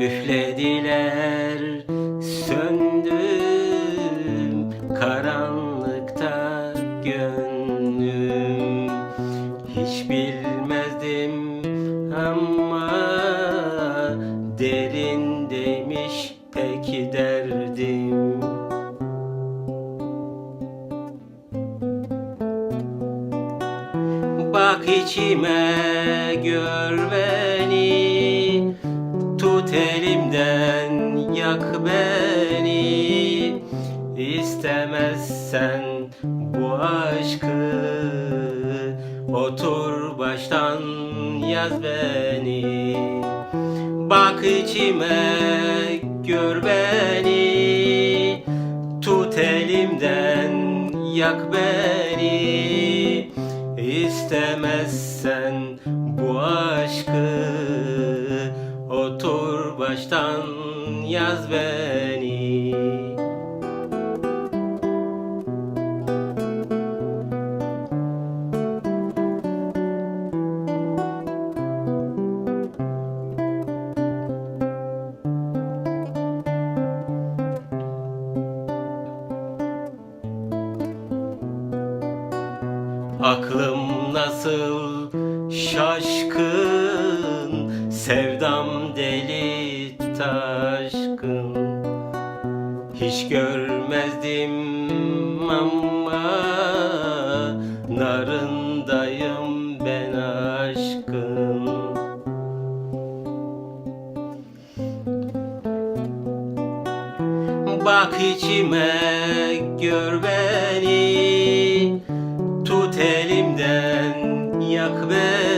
Üflediler. Söndüm karanlıkta gönlüm. Hiç bilmezdim ama derindeymiş peki derdim. Bak içime gör beni Tut elimden yak beni. İstemezsen bu aşkı Otur baştan yaz beni. Bak içime gör beni. Tut elimden yak beni. İstemezsen bu aşkı baştan yaz beni. Aklım nasıl şaşkın Sevdam deli taşkın Hiç görmezdim ama Narındayım ben aşkın Bak içime gör beni. Tut elimden yak beni